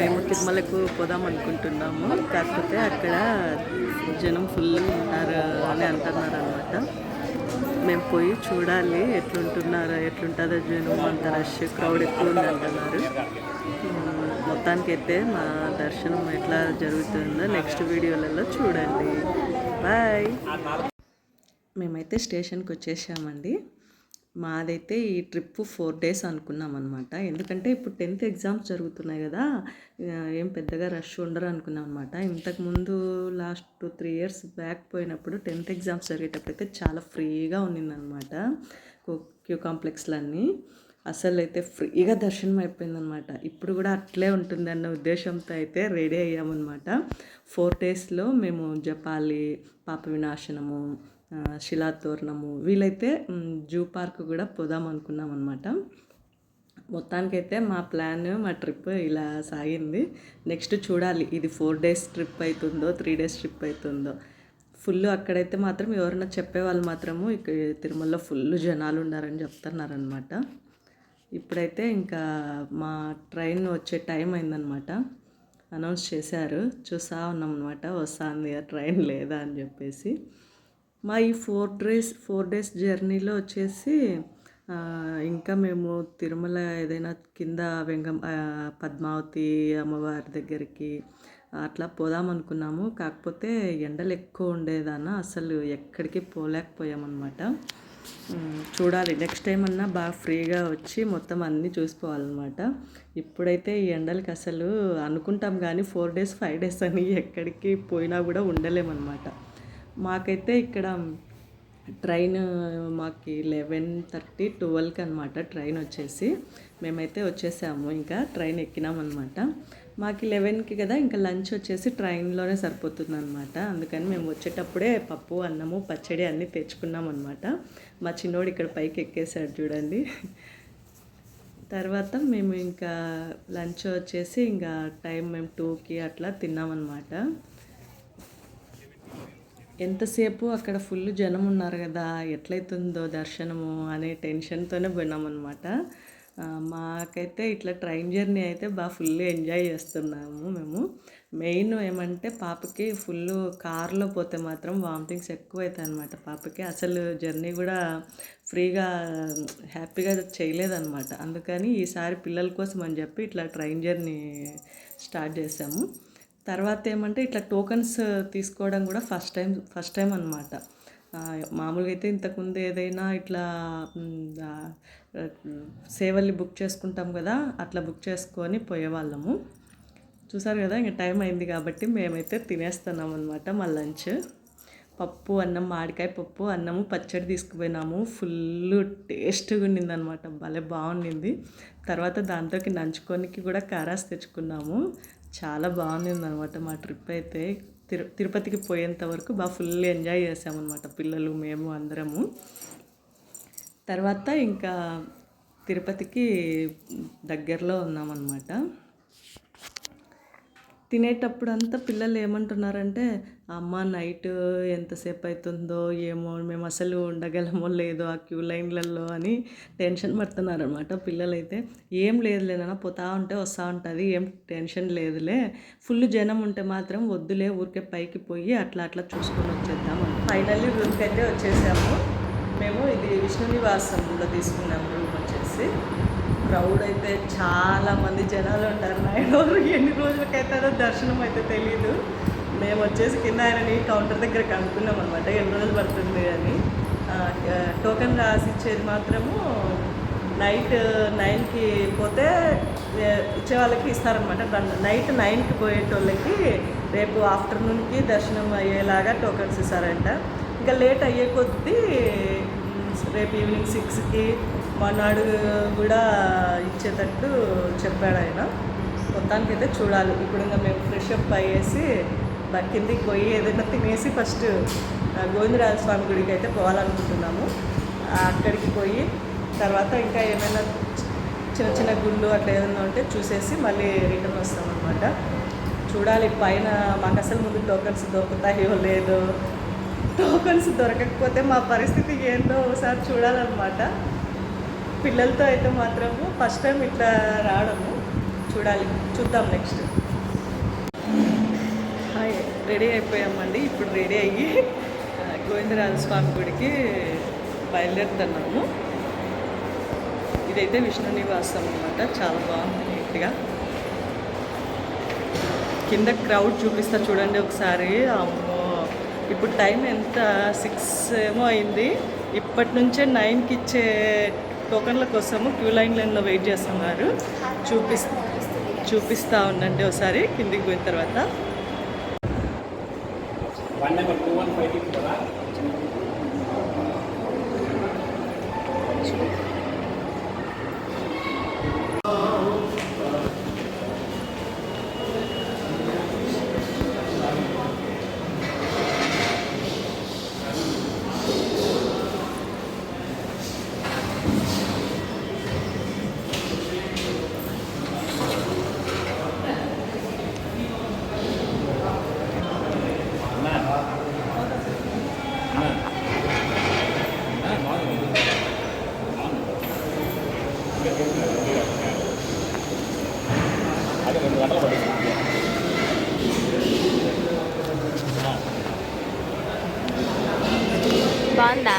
మేము తిరుమలకు పోదాం అనుకుంటున్నాము. కాకపోతే అక్కడ జనం ఫుల్ ఉంటారు అని అంటున్నారు అనమాట మేము పోయి చూడాలి ఎట్లుంటున్నారో ఎట్లుంటుందో జనం అంత రష్ క్రౌడ్ ఎక్కువ ఉంది అంటున్నారు. మొత్తానికైతే మా దర్శనం ఎట్లా జరుగుతుందో నెక్స్ట్ వీడియోలలో చూడండి. బాయ్ మేమైతే స్టేషన్కి వచ్చేసామండి. మాదైతే ఈ ట్రిప్ ఫోర్ డేస్ అనుకున్నాం అనమాట ఎందుకంటే ఇప్పుడు టెన్త్ ఎగ్జామ్స్ జరుగుతున్నాయి కదా ఏం పెద్దగా రష్ ఉండరు అనుకున్నాం అనమాట ఇంతకుముందు last two three years back పోయినప్పుడు టెన్త్ ఎగ్జామ్స్ జరిగేటప్పుడైతే చాలా ఫ్రీగా ఉన్నిందనమాట క్యూ కాంప్లెక్స్లన్నీ. అసలు అయితే ఫ్రీగా దర్శనం అయిపోయిందనమాట ఇప్పుడు కూడా అట్లే ఉంటుందన్న ఉద్దేశంతో అయితే రెడీ అయ్యామన్నమాట. ఫోర్ డేస్లో మేము జపాలి పాప వినాశనము శిలాతోరణము. వీలైతే జూ పార్క్ కూడా పోదాం అనుకున్నాం అనమాట మొత్తానికైతే మా ప్లాన్ మా ట్రిప్ ఇలా సాగింది. నెక్స్ట్ చూడాలి ఇది ఫోర్ డేస్ ట్రిప్ అవుతుందో త్రీ డేస్ ట్రిప్ అవుతుందో ఫుల్ అక్కడైతే మాత్రం ఎవరైనా చెప్పేవాళ్ళు మాత్రము ఇక తిరుమలలో ఫుల్ జనాలు ఉన్నారని చెప్తున్నారనమాట ఇప్పుడైతే ఇంకా మా ట్రైన్ వచ్చే టైం అయిందనమాట అనౌన్స్ చేశారు చూసా ఉన్నాం అనమాట వస్తుంది ఆ ట్రైన్ లేదా అని చెప్పేసి. మా ఈ ఫోర్ డేస్ ఫోర్ డేస్ జర్నీలో వచ్చేసి ఇంకా మేము తిరుమల ఏదైనా కింద వెంగం పద్మావతి అమ్మవారి దగ్గరికి అట్లా పోదాం అనుకున్నాము. కాకపోతే ఎండలు ఎక్కువ ఉండేదాన అసలు ఎక్కడికి పోలేకపోయామన్నమాట. చూడాలి. నెక్స్ట్ టైం అన్నా బాగా ఫ్రీగా వచ్చి మొత్తం అన్నీ చూసుకోవాలన్నమాట. ఇప్పుడైతే ఈ ఎండలకి అసలు అనుకుంటాం కానీ ఫోర్ డేస్ ఫైవ్ డేస్ అని ఎక్కడికి పోయినా కూడా ఉండలేమన్నమాట. మాకైతే ఇక్కడ ట్రైన్ మాకు లెవెన్ థర్టీ ట్వెల్వ్కి అనమాట ట్రైన్ వచ్చేసి. మేమైతే వచ్చేసాము ఇంకా ట్రైన్ ఎక్కినామన్నమాట మాకు లెవెన్కి కదా ఇంకా లంచ్ వచ్చేసి ట్రైన్లోనే సరిపోతుంది అనమాట అందుకని మేము వచ్చేటప్పుడే పప్పు అన్నము పచ్చడి అన్నీ తెచ్చుకున్నాం అనమాట మా చిన్నోడు ఇక్కడ పైకి ఎక్కేసాడు చూడండి. తర్వాత మేము ఇంకా లంచ్ వచ్చేసి ఇంకా టైం మేము టూకి అట్లా తిన్నామన్నమాట ఎంతసేపు అక్కడ ఫుల్ జనం ఉన్నారు కదా ఎట్లయితుందో దర్శనము అనే టెన్షన్తోనే పోయినామన్నమాట. మాకైతే ఇట్లా ట్రైన్ జర్నీ అయితే బాగా ఫుల్ ఎంజాయ్ చేస్తున్నాము మేము. మెయిన్ ఏమంటే పాపకి ఫుల్ కార్లో పోతే మాత్రం వామిటింగ్స్ ఎక్కువ అవుతాయి అనమాట పాపకి అసలు జర్నీ కూడా ఫ్రీగా హ్యాపీగా చేయలేదన్నమాట. అందుకని ఈసారి పిల్లల కోసం అని చెప్పి ఇట్లా ట్రైన్ జర్నీ స్టార్ట్ చేసాము తర్వాత ఏమంటే ఇట్లా టోకన్స్ తీసుకోవడం కూడా ఫస్ట్ టైం ఫస్ట్ టైం అనమాట మామూలుగా అయితే ఇంతకుముందు ఏదైనా ఇట్లా సేవల్ని బుక్ చేసుకుంటాం కదా అట్లా బుక్ చేసుకొని పోయేవాళ్ళము. చూసారు కదా ఇంకా టైం అయింది కాబట్టి మేమైతే తినేస్తున్నాం అనమాట మా లంచ్. పప్పు అన్నం మామిడికాయ పప్పు అన్నము పచ్చడి తీసుకుపోయినాము. ఫుల్ టేస్ట్గా ఉండిందనమాట భలే బాగుండింది. తర్వాత దాంతోకి నంచుకోనికి కూడా కారాస్ తెచ్చుకున్నాము. చాలా బాగుంది అనమాట మా ట్రిప్ అయితే. తిరు తిరుపతికి పోయేంత వరకు బాగా ఫుల్ ఎంజాయ్ చేసామన్నమాట పిల్లలు మేము అందరము. తర్వాత ఇంకా తిరుపతికి దగ్గరలో ఉన్నామన్నమాట. తినేటప్పుడు అంతా పిల్లలు ఏమంటున్నారంటే అమ్మ నైట్ ఎంతసేపు అవుతుందో ఏమో మేము అసలు ఉండగలమో లేదో ఆ క్యూ లైన్లలో అని టెన్షన్ పడుతున్నారు అనమాట పిల్లలైతే. ఏం లేదులే నాన్న పోతా ఉంటే వస్తూ ఉంటుంది ఏం టెన్షన్ లేదులే. ఫుల్ జనం ఉంటే మాత్రం వద్దులే ఊరికే పైకి పోయి అట్లా అట్లా చూసుకొని వచ్చేద్దాం ఫైనల్లీ రూమ్కి అయితే వచ్చేసాము. మేము ఇది విష్ణు నివాసంలో తీసుకున్నాము రూమ్ వచ్చేసి. క్రౌడ్ అయితే చాలా మంది జనాలు ఉంటారు నాయన ఎన్ని రోజులకైతే దర్శనం అయితే తెలీదు. మేము వచ్చేసి కింద ఆయనని కౌంటర్ దగ్గర కనుక్కున్నాం అనమాట ఎన్ని రోజులు పడుతుంది అని. టోకెన్ రాసి ఇచ్చేది మాత్రము నైట్ నైన్కి పోతే ఇచ్చే వాళ్ళకి ఇస్తారనమాట నైట్ నైన్కి పోయేటోళ్ళకి రేపు ఆఫ్టర్నూన్కి దర్శనం అయ్యేలాగా టోకెన్స్ ఇస్తారంట. ఇంకా లేట్ అయ్యే కొద్దీ రేపు ఈవినింగ్ సిక్స్కి మర్నాడు కూడా ఇచ్చేటట్టు చెప్పాడు ఆయన. మొత్తానికైతే చూడాలి. ఇప్పుడు ఇంకా మేము ఫ్రెష్ అప్ అయ్యేసి దాని కిందికి పోయి ఏదైనా తినేసి ఫస్ట్ గోవిందరాజ స్వామి గుడికి అయితే పోవాలనుకుంటున్నాము. అక్కడికి పోయి తర్వాత ఇంకా ఏమైనా చిన్న చిన్న గుళ్ళు అట్లా ఏదైనా ఉంటే చూసేసి మళ్ళీ రిటర్న్ వస్తామన్నమాట. చూడాలి పైన మాకు అసలు ముందు టోకన్స్ దొరుకుతాయో లేదో. టోకన్స్ దొరకకపోతే మా పరిస్థితి ఏందో ఒకసారి చూడాలన్నమాట. పిల్లలతో అయితే మాత్రము ఫస్ట్ టైం ఇట్లా రావడము. చూడాలి చూద్దాం నెక్స్ట్. రెడీ అయిపోయామండి. ఇప్పుడు రెడీ అయ్యి ఆ, గోవిందరాజ స్వామి గుడికి బయలుదేరుతున్నాము. ఇదైతే విష్ణు నివాసం అనమాట చాలా బాగుంది నీట్గా. కింద క్రౌడ్ చూపిస్తా చూడండి ఒకసారి. అమ్మో! ఇప్పుడు టైం ఎంత? సిక్స్ ఏమో అయింది. ఇప్పటి నుంచే నైన్కి ఇచ్చే టోకన్ల కోసము క్యూ లైన్ లైన్లో వెయిట్ చేస్తున్నారు. చూపిస్తా చూపిస్తా ఉండండి ఒకసారి. కిందికి పోయిన తర్వాత. One number two one five six అది రెండు గంటలు పడుతుంది బాగుందా?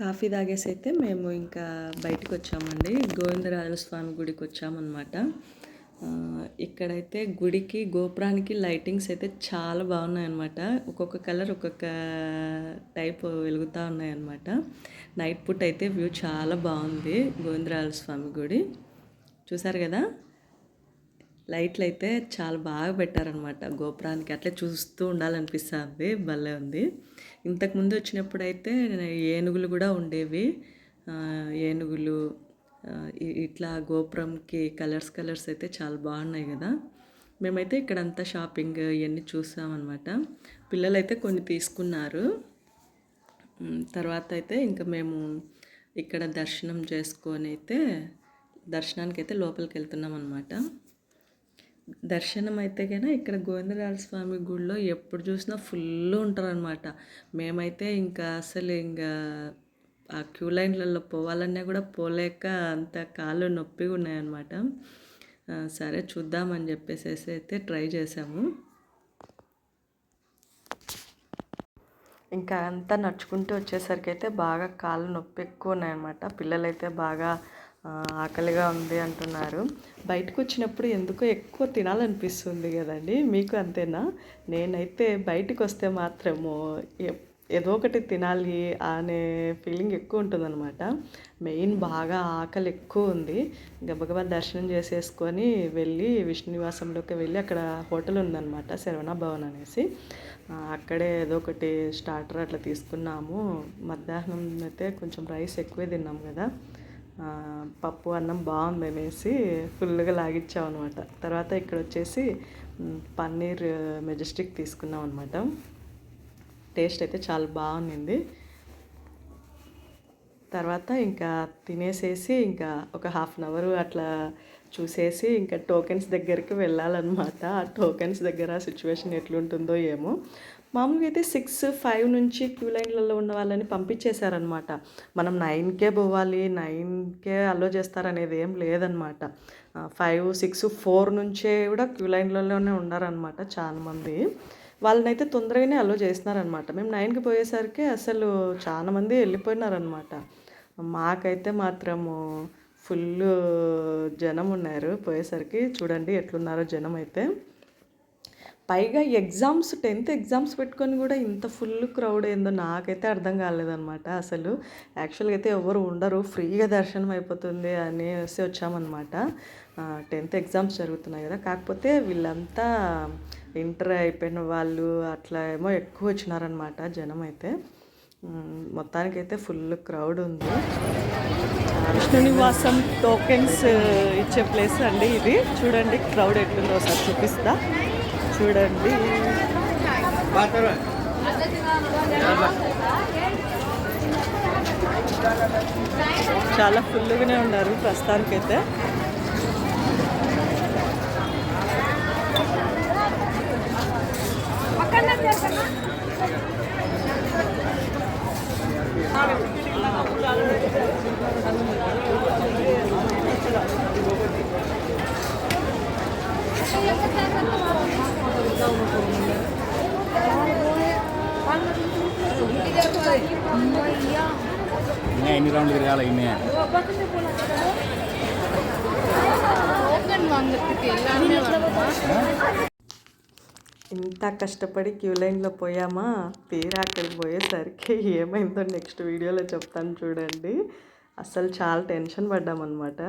కాఫీ తాగేసి అయితే మేము ఇంకా బయటకు వచ్చామండి గోవిందరాజుల స్వామి గుడికి వచ్చామన్నమాట ఇక్కడైతే గుడికి గోపురానికి లైటింగ్స్ అయితే చాలా బాగున్నాయన్నమాట. ఒక్కొక్క కలర్ ఒక్కొక్క టైప్ వెలుగుతూ ఉన్నాయన్నమాట. నైట్ పూట అయితే వ్యూ చాలా బాగుంది గోవిందరాజుల స్వామి గుడి. చూసారు కదా? లైట్లు అయితే చాలా బాగా పెట్టారనమాట గోపురానికి. అట్లా చూస్తూ ఉండాలనిపిస్తుంది. భలే ఉంది. ఇంతకుముందు వచ్చినప్పుడు అయితే ఏనుగులు కూడా ఉండేవి. ఏనుగులు ఇట్లా గోపురంకి కలర్స్ కలర్స్ అయితే చాలా బాగున్నాయి కదా. మేమైతే ఇక్కడంతా షాపింగ్ ఇవన్నీ చూసామన్నమాట. పిల్లలైతే కొన్ని తీసుకున్నారు. తర్వాత అయితే ఇంకా మేము ఇక్కడ దర్శనం చేసుకొని అయితే దర్శనానికి అయితే లోపలికి వెళ్తున్నాం అనమాట దర్శనం అయితే కన్నా ఇక్కడ గోవిందరాజ స్వామి గుడిలో ఎప్పుడు చూసినా ఫుల్ ఉంటారనమాట మేమైతే ఇంకా అసలు ఇంకా ఆ క్యూ లైన్లలో పోవాలన్నా కూడా పోలేక అంత కాళ్ళు నొప్పిగా ఉన్నాయన్నమాట. సరే చూద్దామని చెప్పేసి అయితే ట్రై చేసాము ఇంకా అంతా నడుచుకుంటూ వచ్చేసరికి అయితే బాగా కాళ్ళు నొప్పి ఎక్కువ ఉన్నాయన్నమాట. పిల్లలైతే బాగా ఆకలిగా ఉంది అంటున్నారు. బయటకు వచ్చినప్పుడు ఎందుకో ఎక్కువ తినాలనిపిస్తుంది కదండి. మీకు అంతేనా? నేనైతే బయటకు వస్తే మాత్రము ఏదో ఒకటి తినాలి అనే ఫీలింగ్ ఎక్కువ ఉంటుందన్నమాట. మెయిన్ బాగా ఆకలి ఎక్కువ ఉంది. గబగబా దర్శనం చేసేసుకొని వెళ్ళి విష్ణు నివాసంలోకి వెళ్ళి అక్కడ హోటల్ ఉందన్నమాట శరవణ భవన్ అనేసి. అక్కడే ఏదో ఒకటి స్టార్టర్ అట్లా తీసుకున్నాము. మధ్యాహ్నం అయితే కొంచెం రైస్ ఎక్కువే తిన్నాం కదా. పప్పు అన్నం బాగుంది అనేసి ఫుల్గా లాగిచ్చాం అనమాట తర్వాత ఇక్కడ వచ్చేసి పన్నీర్ మెజెస్టిక్ తీసుకున్నాం అనమాట టేస్ట్ అయితే చాలా బాగుంది తర్వాత ఇంకా తినేసేసి ఇంకా ఒక హాఫ్ అన్ అవర్ అట్లా చూసేసి ఇంకా టోకెన్స్ దగ్గరికి వెళ్ళాలన్నమాట. ఆ టోకెన్స్ దగ్గర సిచ్యువేషన్ ఎట్లుంటుందో ఏమో. మామూలుగా అయితే సిక్స్ ఫైవ్ నుంచి క్యూ లైన్లలో ఉన్న వాళ్ళని పంపించేశారనమాట. మనం నైన్కే పోవాలి నైన్కే అలో చేస్తారనేది ఏం లేదనమాట. ఫైవ్ సిక్స్ ఫోర్ నుంచే కూడా క్యూ లైన్లలోనే ఉన్నారనమాట చాలామంది. వాళ్ళనైతే తొందరగానే అలో చేస్తున్నారనమాట మేము నైన్కి పోయేసరికి అసలు చాలా మంది వెళ్ళిపోయినారనమాట. మాకైతే మాత్రము ఫుల్ జనం ఉన్నారు పోయేసరికి. చూడండి ఎట్లున్నారో జనం అయితే పైగా ఎగ్జామ్స్ టెన్త్ ఎగ్జామ్స్ పెట్టుకొని కూడా ఇంత ఫుల్ క్రౌడ్ ఏందో నాకైతే అర్థం కాలేదన్నమాట. అసలు యాక్చువల్గా అయితే ఎవరు ఉండరు. ఫ్రీగా దర్శనం అయిపోతుంది అనేసి వచ్చామన్నమాట. టెన్త్ ఎగ్జామ్స్ జరుగుతున్నాయి కదా. కాకపోతే వీళ్ళంతా ఇంటర్ అయిపోయిన వాళ్ళు అట్లా ఏమో ఎక్కువ వచ్చినారనమాట జనం అయితే. మొత్తానికైతే ఫుల్ క్రౌడ్ ఉంది. విష్ణు నివాసం టోకెన్స్ ఇచ్చే ప్లేస్ అండి ఇది. చూడండి క్రౌడ్ ఎట్లుందో ఒకసారి చూపిస్తా. చూడండి. చాలా ఫుల్గానే ఉన్నారు ప్రస్తుతానికైతే. ఉన్నాయి. ఎన్ని రౌండ్లు తిరగాలి? ఇన్నాయా కష్టపడి క్యూ లైన్లో పోయామా? తీరా అక్కడికి పోయేసరికి ఏమైందో నెక్స్ట్ వీడియోలో చెప్తాను చూడండి. అసలు చాలా టెన్షన్ పడ్డామన్నమాట.